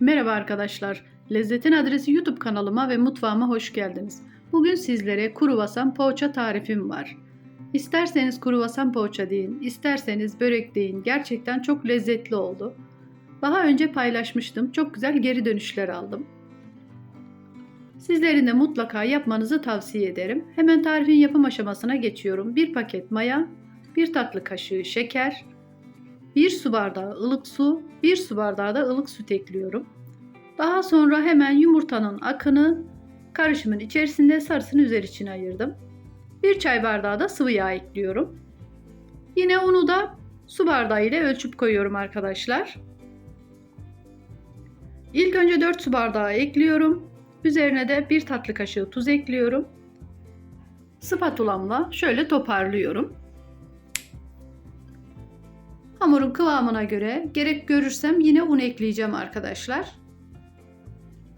Merhaba arkadaşlar. Lezzetin Adresi YouTube kanalıma ve mutfağıma hoş geldiniz. Bugün sizlere kruvasan poğaça tarifim var. İsterseniz kruvasan poğaça deyin, isterseniz börek deyin. Gerçekten çok lezzetli oldu. Daha önce paylaşmıştım. Çok güzel geri dönüşler aldım. Sizlerin de mutlaka yapmanızı tavsiye ederim. Hemen tarifin yapım aşamasına geçiyorum. Bir paket maya, bir tatlı kaşığı şeker, 1 su bardağı ılık su, 1 su bardağı da ılık süt ekliyorum. Daha sonra hemen yumurtanın akını karışımın içerisinde sarısını üzeri için ayırdım. 1 çay bardağı da sıvı yağ ekliyorum. Yine unu da su bardağı ile ölçüp koyuyorum arkadaşlar. İlk önce 4 su bardağı ekliyorum. Üzerine de 1 tatlı kaşığı tuz ekliyorum. Spatulamla şöyle toparlıyorum. Hamurun kıvamına göre gerek görürsem yine un ekleyeceğim arkadaşlar.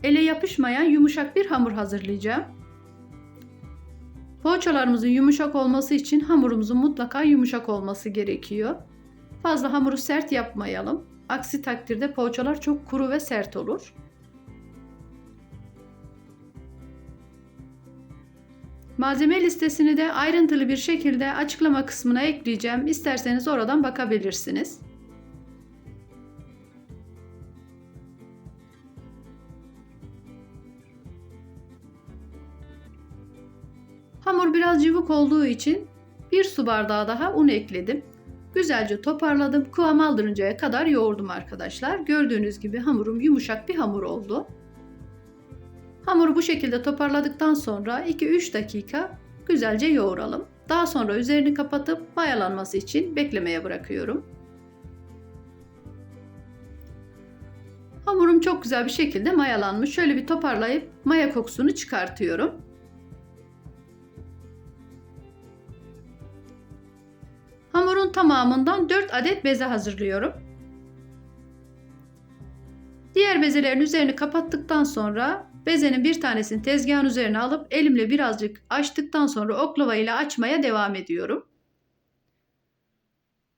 Ele yapışmayan yumuşak bir hamur hazırlayacağım. Poğaçalarımızın yumuşak olması için hamurumuzun mutlaka yumuşak olması gerekiyor. Fazla hamuru sert yapmayalım. Aksi takdirde poğaçalar çok kuru ve sert olur. Malzeme listesini de ayrıntılı bir şekilde açıklama kısmına ekleyeceğim. İsterseniz oradan bakabilirsiniz. Hamur biraz cıvık olduğu için bir su bardağı daha un ekledim. Güzelce toparladım. Kıvam aldırıncaya kadar yoğurdum arkadaşlar. Gördüğünüz gibi hamurum yumuşak bir hamur oldu. Hamuru bu şekilde toparladıktan sonra 2-3 dakika güzelce yoğuralım. Daha sonra üzerini kapatıp mayalanması için beklemeye bırakıyorum. Hamurum çok güzel bir şekilde mayalanmış. Şöyle bir toparlayıp maya kokusunu çıkartıyorum. Hamurun tamamından 4 adet beze hazırlıyorum. Diğer bezelerin üzerini kapattıktan sonra bezenin bir tanesini tezgahın üzerine alıp elimle birazcık açtıktan sonra oklava ile açmaya devam ediyorum.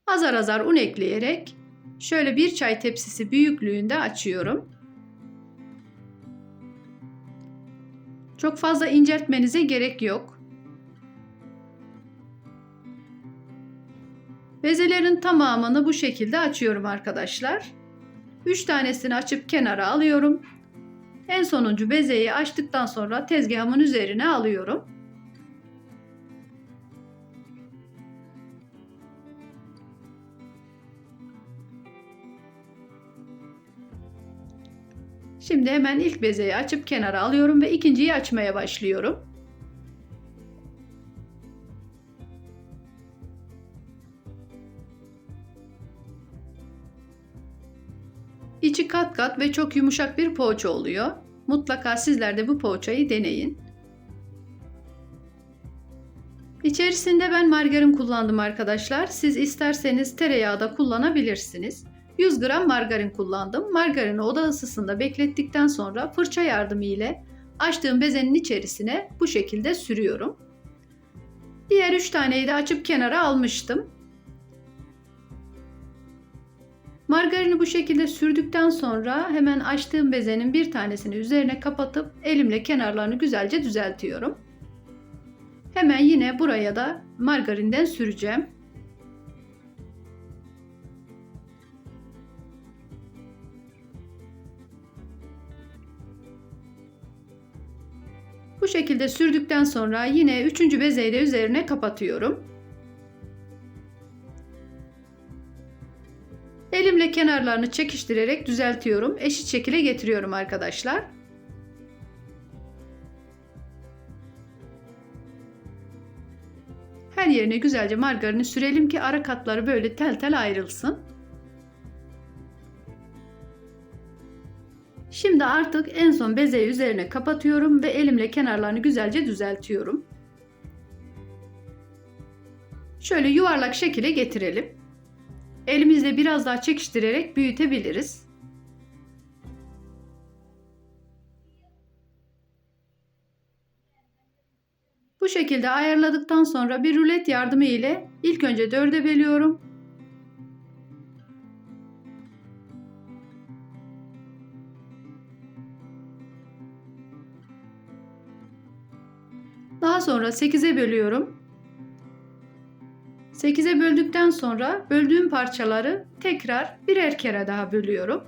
Azar azar un ekleyerek şöyle bir çay tepsisi büyüklüğünde açıyorum. Çok fazla inceltmenize gerek yok. Bezelerin tamamını bu şekilde açıyorum arkadaşlar. 3 tanesini açıp kenara alıyorum. En sonuncu bezeyi açtıktan sonra tezgahımın üzerine alıyorum. Şimdi hemen ilk bezeyi açıp kenara alıyorum ve ikinciyi açmaya başlıyorum. Kat ve çok yumuşak bir poğaça oluyor. Mutlaka sizler de bu poğaçayı deneyin. İçerisinde ben margarin kullandım arkadaşlar. Siz isterseniz tereyağı da kullanabilirsiniz. 100 gram margarin kullandım. Margarini oda ısısında beklettikten sonra fırça yardımı ile açtığım bezenin içerisine bu şekilde sürüyorum. Diğer 3 taneyi de açıp kenara almıştım. Margarini bu şekilde sürdükten sonra hemen açtığım bezenin bir tanesini üzerine kapatıp elimle kenarlarını güzelce düzeltiyorum. Hemen yine buraya da margarinden süreceğim. Bu şekilde sürdükten sonra yine üçüncü bezeyi de üzerine kapatıyorum. Kenarlarını çekiştirerek düzeltiyorum. Eşit şekilde getiriyorum arkadaşlar. Her yerine güzelce margarini sürelim ki ara katları böyle tel tel ayrılsın. Şimdi artık en son bezeyi üzerine kapatıyorum ve elimle kenarlarını güzelce düzeltiyorum. Şöyle yuvarlak şekilde getirelim. Elimizle biraz daha çekiştirerek büyütebiliriz. Bu şekilde ayarladıktan sonra bir rulet yardımı ile ilk önce dörde bölüyorum. Daha sonra 8'e bölüyorum. 8'e böldükten sonra böldüğüm parçaları tekrar birer kere daha bölüyorum.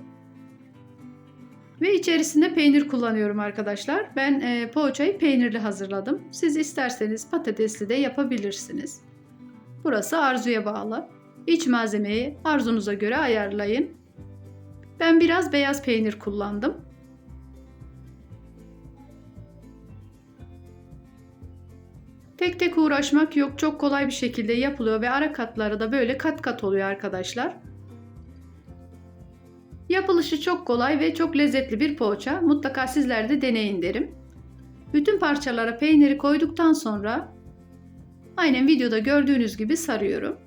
Ve içerisinde peynir kullanıyorum arkadaşlar. Ben e, poğaçayı peynirli hazırladım. Siz isterseniz patatesli de yapabilirsiniz. Burası arzuya bağlı. İç malzemeyi arzunuza göre ayarlayın. Ben biraz beyaz peynir kullandım. Tek tek uğraşmak yok. Çok kolay bir şekilde yapılıyor ve ara katları da böyle kat kat oluyor arkadaşlar. Yapılışı çok kolay ve çok lezzetli bir poğaça. Mutlaka sizler de deneyin derim. Bütün parçalara peyniri koyduktan sonra aynen videoda gördüğünüz gibi sarıyorum.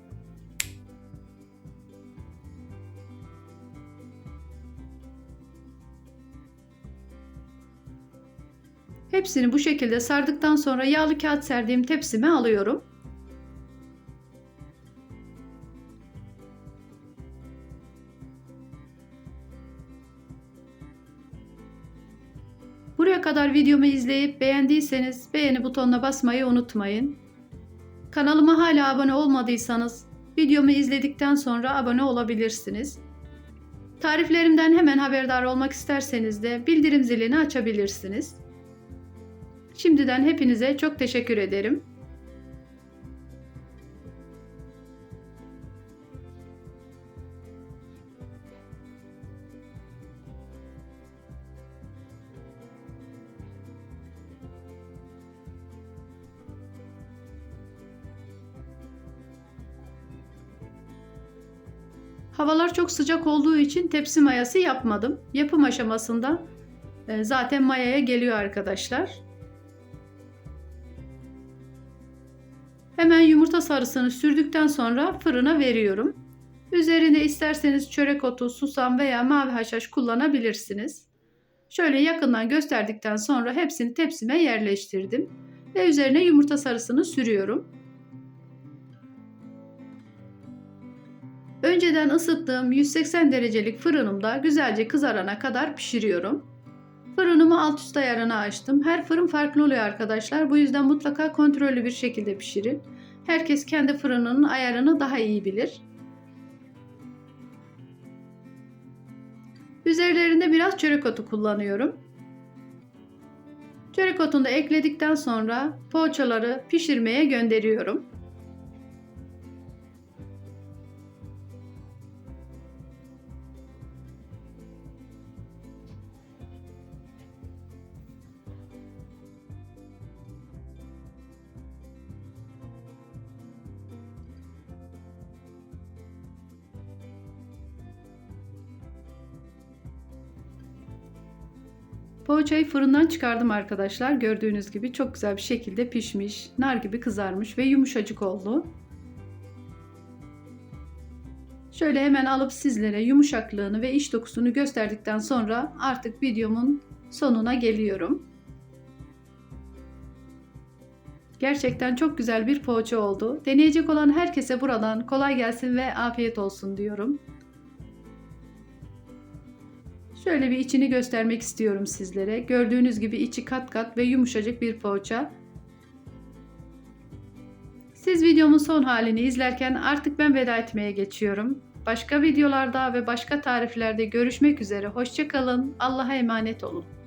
Hepsini bu şekilde sardıktan sonra yağlı kağıt serdiğim tepsime alıyorum. Buraya kadar videomu izleyip beğendiyseniz beğeni butonuna basmayı unutmayın. Kanalıma hala abone olmadıysanız videomu izledikten sonra abone olabilirsiniz. Tariflerimden hemen haberdar olmak isterseniz de bildirim zilini açabilirsiniz. Şimdiden hepinize çok teşekkür ederim. Havalar çok sıcak olduğu için tepsi mayası yapmadım. Yapım aşamasında e, zaten mayaya geliyor arkadaşlar. Hemen yumurta sarısını sürdükten sonra fırına veriyorum. Üzerine isterseniz çörek otu, susam veya mavi haşhaş kullanabilirsiniz. Şöyle yakından gösterdikten sonra hepsini tepsime yerleştirdim ve üzerine yumurta sarısını sürüyorum. Önceden ısıttığım 180 derecelik fırınımda güzelce kızarana kadar pişiriyorum. Fırınımı alt üst ayarına açtım. Her fırın farklı oluyor arkadaşlar. Bu yüzden mutlaka kontrollü bir şekilde pişirin. Herkes kendi fırınının ayarını daha iyi bilir. Üzerlerinde biraz çörek otu kullanıyorum. Çörek otunu da ekledikten sonra poğaçaları pişirmeye gönderiyorum. Poğaçayı fırından çıkardım arkadaşlar. Gördüğünüz gibi çok güzel bir şekilde pişmiş, nar gibi kızarmış ve yumuşacık oldu. Şöyle hemen alıp sizlere yumuşaklığını ve iç dokusunu gösterdikten sonra artık videomun sonuna geliyorum. Gerçekten çok güzel bir poğaça oldu. Deneyecek olan herkese buradan kolay gelsin ve afiyet olsun diyorum. Şöyle bir içini göstermek istiyorum sizlere. Gördüğünüz gibi içi kat kat ve yumuşacık bir poğaça. Siz videomun son halini izlerken artık ben veda etmeye geçiyorum. Başka videolarda ve başka tariflerde görüşmek üzere. Hoşçakalın. Allah'a emanet olun.